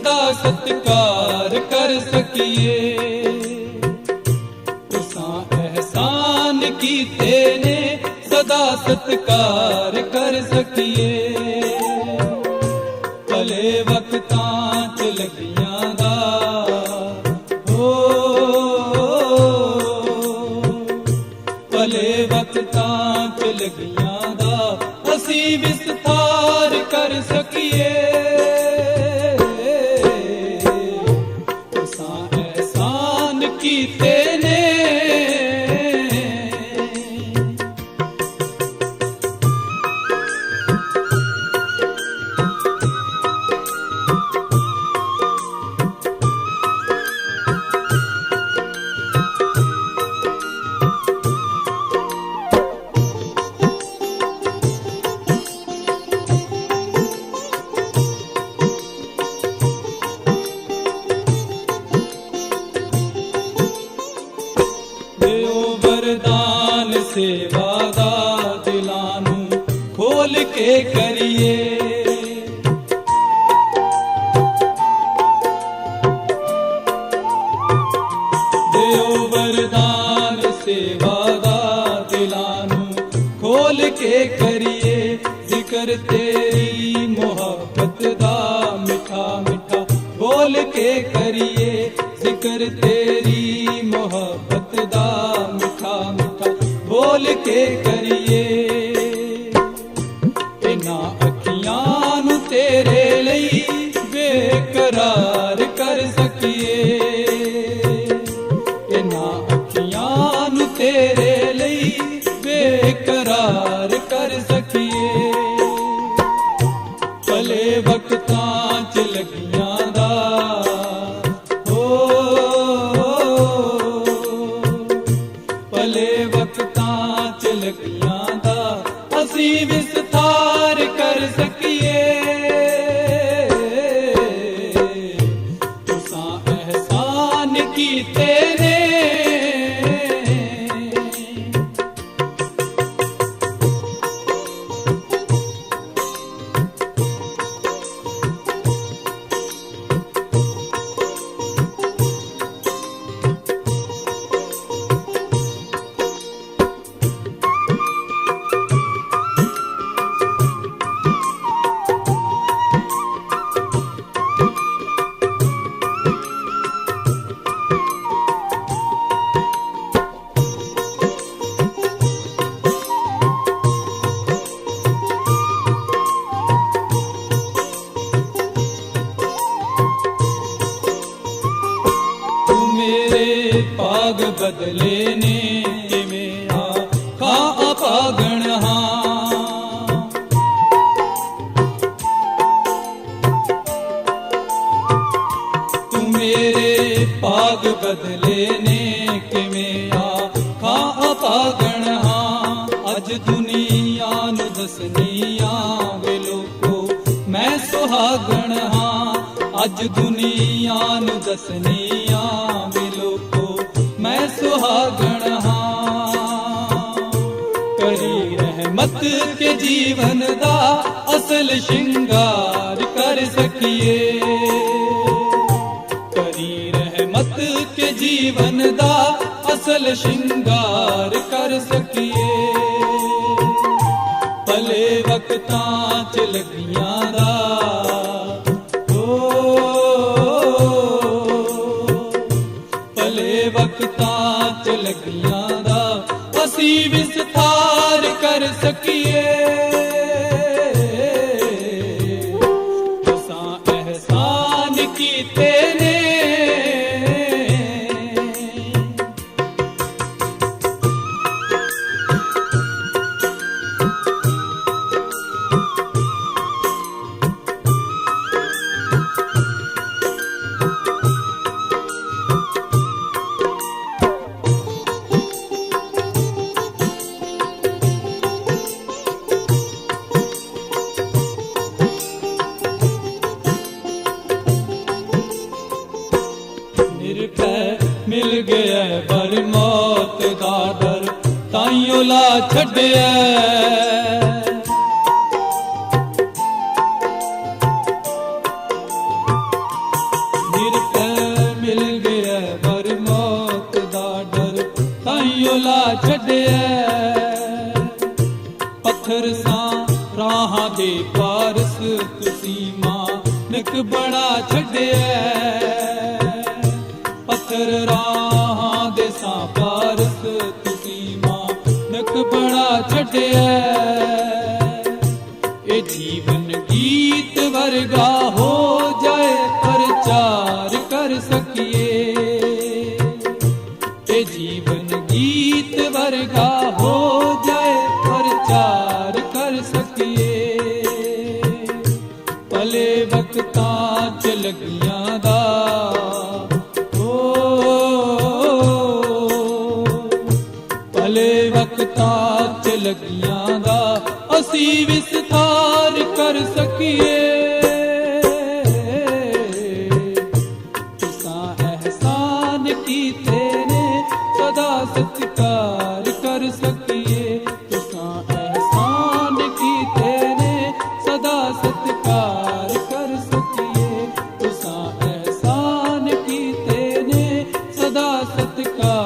ਸਦਾ ਸਤਿਕਾਰ ਕਰ ਸਕੀਏ। ਤੁਸਾਂ ਅਹਿਸਾਨ ਕੀਤੇ ਨੇ, ਸਦਾ ਸਤਕਾਰ ਕਰ ਸਕੀਏ। ਭਲੇ ਵਕਤਾਂ ਚ ਲੱਗੀਆਂ ਦਾ। ਹੋ। ਭਲੇ ਵਕਤਾਂ ਚ ਲੱਗੀਆਂ ਦਾ। ਅਸੀਂ ਵਿਸਥਾਰ ਕਰ ਸਕੀਏ। ਖੋਲ ਕੇ ਕਰੀਏ ਦਿਓ ਵਰਦਾਨ ਸੇਵਾ ਦਾ ਦਿਲਾਂ ਨੂੰ ਖੋਲ ਕੇ ਕਰੀਏ ਜ਼ਿਕਰ ਤੇਰੀ ਮੁਹੱਬਤ ਦਾ ਮਿੱਠਾ ਮਿੱਠਾ ਬੋਲ ਕੇ ਕਰੀਏ ਜ਼ਿਕਰ ਤੇਰੀ ਮੁਹੱਬਤ ਦਾ ਮਿੱਠਾ ਮਿੱਠਾ ਬੋਲ ਕੇ ਕਰੀਏ ਬੇਕਰਾਰ ਕਰ ਸਕੀਏ। ਇਨਾ ਅੱਖੀਆਂ ਨੂੰ ਤੇਰੇ ਲਈ ਬੇਕਰਾਰ ਕਰ ਸਕੀਏ। ਭਲੇ ਵਕਤਾਂ ਚ ਲੱਗੀਆਂ ਦਾ। ਹੋ ਭਲੇ ਵਕਤਾਂ ਚ ਲੱਗੀਆਂ ਦਾ। ਅਸੀਂ ਵਿਸਥਾਰ ਕਰ ਸਕੀਏ। ਮੇਰੇ ਪਾਗ ਬਦਲੇ ਨੇ ਕਿਵੇਂ ਆ? ਆਪਾਗਣ ਹਾਂ। ਤੂੰ ਮੇਰੇ ਪਾਗ ਬਦਲੇ ਨੇ ਕਿਵੇਂ ਆ? ਖਾ ਪਾਗਣ ਹਾਂ। ਅੱਜ ਦੁਨੀਆ ਨੂੰ ਦਸਨੀਆਂ ਵੇ ਲੋਕੋ, ਮੈਂ ਸੁਹਾਗਣ ਹਾਂ। ਅੱਜ ਦੁਨੀਆ ਨੂੰ ਦਸਨੀਆਂ ਸੁਹਾਗਣ ਹਾਂ। ਕਰੀ ਰਹਿਮਤ ਕੇ ਜੀਵਨ ਦਾ ਅਸਲ ਸ਼ਿੰਗਾਰ ਕਰ ਸਕੀਏ। ਕਰੀ ਰਹਿਮਤ ਕੇ ਜੀਵਨ ਦਾ ਅਸਲ ਸ਼ਿੰਗਾਰ ਕਰ ਸਕੀਏ। ਭਲੇ ਵਕਤਾਂ ਚ ਲੱਗੀਆਂ ਛੱਡਿਆ ਛੱਡਿਆ। ਪੱਥਰ ਸਾਂ ਰਾਹਾਂ ਦੇ ਪਾਰਸ ਤੁਸੀਂ ਮਾਂ ਬੜਾ ਛੱਡਿਆ। ਪੱਥਰ ਰਾਂ ਮਾਨਕ ਬੜਾ ਛੱਡਿਆ। ਇਹ ਜੀਵਨ ਗੀਤ ਵਰਗਾ ਹੋ ਜਾਏ ਪ੍ਰਚਾਰ ਕਰ ਸਕੀਏ। ਇਹ ਜੀਵਨ ਗੀਤ ਵਰਗਾ ਹੋ ਜਾਏ ਪ੍ਰਚਾਰ ਕਰ ਸਕੀਏ। ਭਲੇ ਵਕਤਾਂ ਚ ਲੱਗੀਆਂ ਦਾ। ਓ ਭਲੇ ਵਕਤਾਂ ਚ ਲੱਗੀਆਂ ਦਾ ਅਸੀਂ ਵਿਸਥਾਰ ਕਰ ਸਕੀਏ। ਤੁਸਾਂ ਅਹਿਸਾਨ ਸਦਾ ਸਤਿਕਾਰ ਕਰ ਸਕੀਏ। ਤੁਸਾਂ ਅਹਿਸਾਨ ਕੀਤੇ ਨੇ, ਸਦਾ ਸਤਿਕਾਰ ਕਰ ਸਕੀਏ। ਤੁਸਾਂ ਅਹਿਸਾਨ ਕੀਤੇ ਨੇ, ਸਦਾ ਸਤਿਕਾਰ